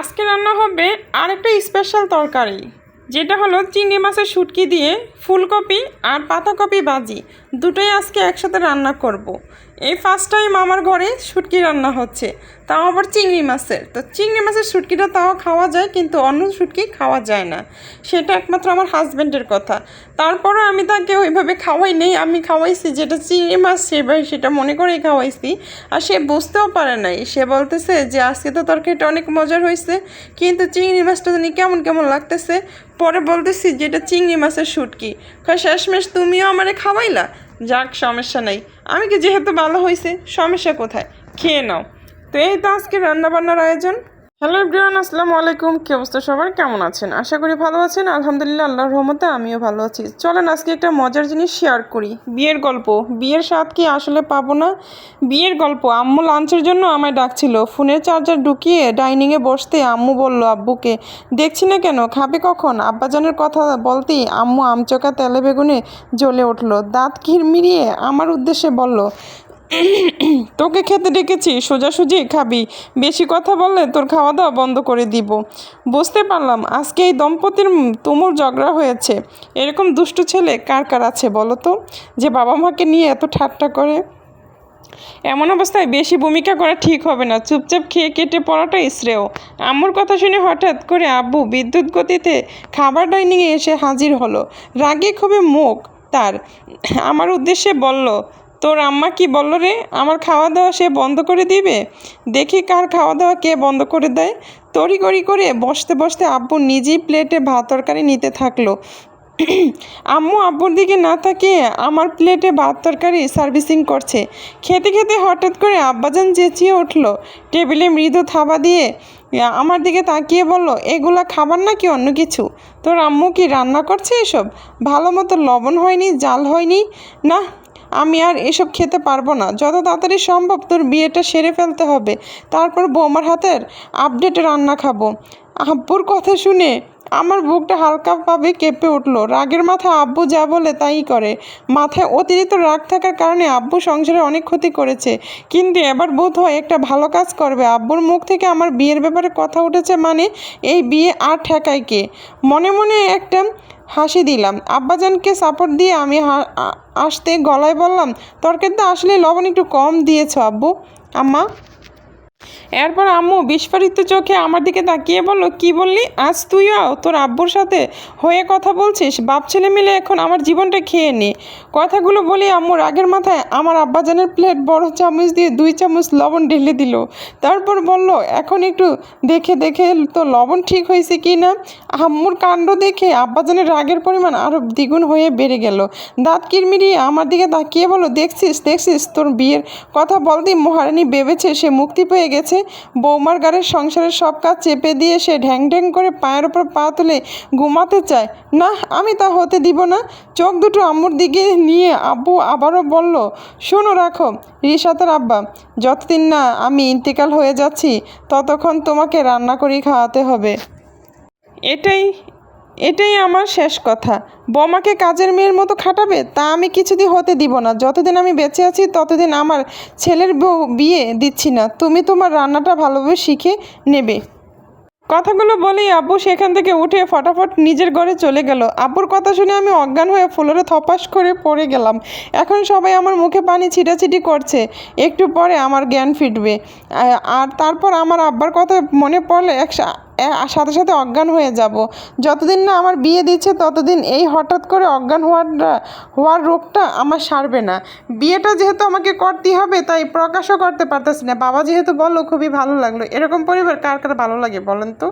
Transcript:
আজকে রান্না হবে আরেকটা স্পেশাল তরকারি, যেটা হলো চিংড়ি মাছের শুটকি দিয়ে ফুলকপি আর পাতাকপি বাজি দুটোই আজকে একসাথে রান্না করব। এই ফার্স্ট টাইম আমার ঘরে শুটকি রান্না হচ্ছে। তাও আবার চিংড়ি মাছের। তো চিংড়ি মাছের শুটকিটা তাও খাওয়া যায়, কিন্তু অন্য শুটকি খাওয়া যায় না। সেটা একমাত্র আমার হাজব্যান্ডের কথা। তারপরও আমি তাকে ওইভাবে খাওয়াই নেই। আমি খাওয়াইছি যেটা চিংড়ি মাছ সেভাবে সেটা মনে করেই খাওয়াইছি। আর সে বুঝতেও পারে নাই। সে বলতেছে যে, আজকে তো তরকারিটা অনেক মজার হয়েছে, কিন্তু চিংড়ি মাছটা জানি কেমন কেমন লাগতেছে। পরে বলতেছি যে এটা চিংড়ি মাছের শুটকি। শেষমেশ তুমিও আমারে খাওয়াইলা? যাক, সমস্যা নাই। আমি কি যেহেতু ভালো হয়েছে সমস্যা কোথায়? খেয়ে নাও। তো এই তো আজকে রান্নাবান্নার আয়োজন। হ্যালো এভরিওয়ান, আসসালামু আলাইকুম। কি অবস্থা সবার? কেমন আছেন? আশা করি ভালো আছেন। আলহামদুলিল্লাহ, আল্লাহর রহমতে আমিও ভালো আছি। চলেন, আজকে একটা মজার জিনিস শেয়ার করি। বিয়ের গল্প। বিয়ের স্বাদ কি আসলে পাবো না? বিয়ের গল্প। আম্মু লাঞ্চের জন্য আমায় ডাকছিল। ফোনের চার্জার ঢুকিয়ে ডাইনিংয়ে বসতে আম্মু বলল, আব্বুকে দেখছি না কেন? খাবে কখন? আব্বাজানের কথা বলতেই আম্মু আমচকা তেলে বেগুনে জ্বলে উঠল। দাঁত কিরমিরিয়ে আমার উদ্দেশ্যে বলল তোকে খেতে ডেকেছি, সোজাসুজি খাবি। বেশি কথা বললে তোর খাওয়া দাওয়া বন্ধ করে দিব। বুঝতে পারলাম, আজকে এই দম্পতির তুমুল ঝগড়া হয়েছে। এরকম দুষ্টু ছেলে কার কার আছে বলো তো? যে বাবা মাকে নিয়ে এত ঠাট্টা করে? এমন অবস্থায় বেশি ভূমিকা করা ঠিক হবে না। চুপচাপ খেয়ে কেটে পড়াটাই শ্রেয়। আম্মুর কথা শুনে হঠাৎ করে আব্বু বিদ্যুৎ গতিতে খাবার ডাইনিংয়ে এসে হাজির হলো। রাগে খুবই মুখ তার। আমার উদ্দেশ্যে বলল তোর আম্মা কি বলল রে? আমার খাওয়া দাওয়া সে বন্ধ করে দিবে? দেখি কার খাওয়া দাওয়া কে বন্ধ করে দেয়। তড়িগড়ি করে বসতে বসতে আব্বু নিজেই প্লেটে ভাত তরকারি নিতে থাকল। আম্মু আব্বুর দিকে না তাকিয়ে আমার প্লেটে ভাত তরকারি সার্ভিসিং করছে। খেতে খেতে হঠাৎ করে আব্বাজান চেঁচিয়ে উঠল। টেবিলে মৃদু থাবা দিয়ে আমার দিকে তাকিয়ে বলল, এগুলা খাবার নাকি অন্য কিছু? তোর আম্মু কি রান্না করছে এসব? ভালো মতো লবণ হয়নি, জাল হয়নি? না আমি আর এসব খেতে পারব না। যত তাড়াতাড়ি সম্ভব তোর বিয়েটা সেরে ফেলতে হবে। তারপর বৌমার হাতের আপডেট রান্না খাব। আব্বুর কথা শুনে আমার বুকটা হালকাভাবে কেঁপে উঠল। রাগের মাথায় আব্বু যা বলে তাই করে। মাথায় অতিরিক্ত রাগ থাকার কারণে আব্বু সংসারে অনেক ক্ষতি করেছে। কিন্তু এবার বোধ হয় একটা ভালো কাজ করবে। আব্বুর মুখ থেকে আমার বিয়ের ব্যাপারে কথা উঠেছে মানে এই বিয়ে আর ঠেকায় কে? মনে মনে একটা হাসি দিলাম। আব্বাজানকে সাপোর্ট দিয়ে আমি আসতে গলায় বললাম তরকারিতে আসলে লবণ একটু কম দিয়েছ আব্বু। আম্মা এরপর আম্মু বিস্ফারিত চোখে আমার দিকে তাকিয়ে বলল, কি বললি? আজ তুইও তোর আব্বুর সাথে হয়ে কথা বলছিস? বাপ ছেলে মিলে এখন আমার জীবনটা খেয়ে নে। কথাগুলো বলি আম্মু রাগের মাথায় আমার আব্বাজানের প্লেট বড় চামচ দিয়ে দুই চামচ লবণ ঢেলে দিল। তারপর বলল, এখন একটু দেখে দেখে তো লবণ ঠিক হয়েছে কি না? আম্মুর কাণ্ড দেখে আব্বাজানের রাগের পরিমাণ আরও দ্বিগুণ হয়ে বেড়ে গেল। দাঁত কিরমিরিয়ে আমার দিকে তাকিয়ে বলো দেখছিস দেখছিস, তোর বিয়ের কথা বলতেই মহারানী ভেবেছে, সে মুক্তি পেয়ে গেছে। বৌমার গাড়ির সংসারের সব কাজ চেপে দিয়ে সে ঢ্যাং ঢ্যাং করে পায়ের ওপর পা তুলে ঘুমাতে চায়। না আমি তা হতে দিব না। চোখ দুটো আম্মুর দিকে নিয়ে আব্বু আবারও বলল, শোনো, রাখো। রিসাতের আব্বা, যতদিন না আমি ইন্তেকাল হয়ে যাচ্ছি, ততক্ষণ তোমাকে রান্না করেই খাওয়াতে হবে। এটাই এটাই আমার শেষ কথা। বৌমাকে কাজের মেয়ের মতো খাটাবে, তা আমি কিছুদিন হতে দিব না। যতদিন আমি বেঁচে আছি, ততদিন আমার ছেলের বউ বিয়ে দিচ্ছি না। তুমি তোমার রান্নাটা ভালোভাবে শিখে নেবে। কথাগুলো বলেই আব্বু সেখান থেকে উঠে ফটাফট নিজের ঘরে চলে গেল। আব্বুর কথা শুনে আমি অজ্ঞান হয়ে ফ্লোরে থপাস করে পড়ে গেলাম। এখন সবাই আমার মুখে পানি ছিটাছিটি করছে। একটু পরে আমার জ্ঞান ফিরবে আ- আর তারপর আমার আব্বার কথা মনে পড়লে এক সাথে সাথে অজ্ঞান হয়ে যাব। যতদিন না আমার বিয়ে দিচ্ছে, ততদিন এই হঠাৎ করে অজ্ঞান হওয়ার হওয়ার রোগটা আমার সারবে না। বিয়েটা যেহেতু আমাকে করতেই হবে, তাই প্রকাশও করতে পারতেছি না। বাবা যেহেতু বলল, খুবই ভালো লাগল। এরকম পরিবার কার কার ভালো লাগে বলেন তো?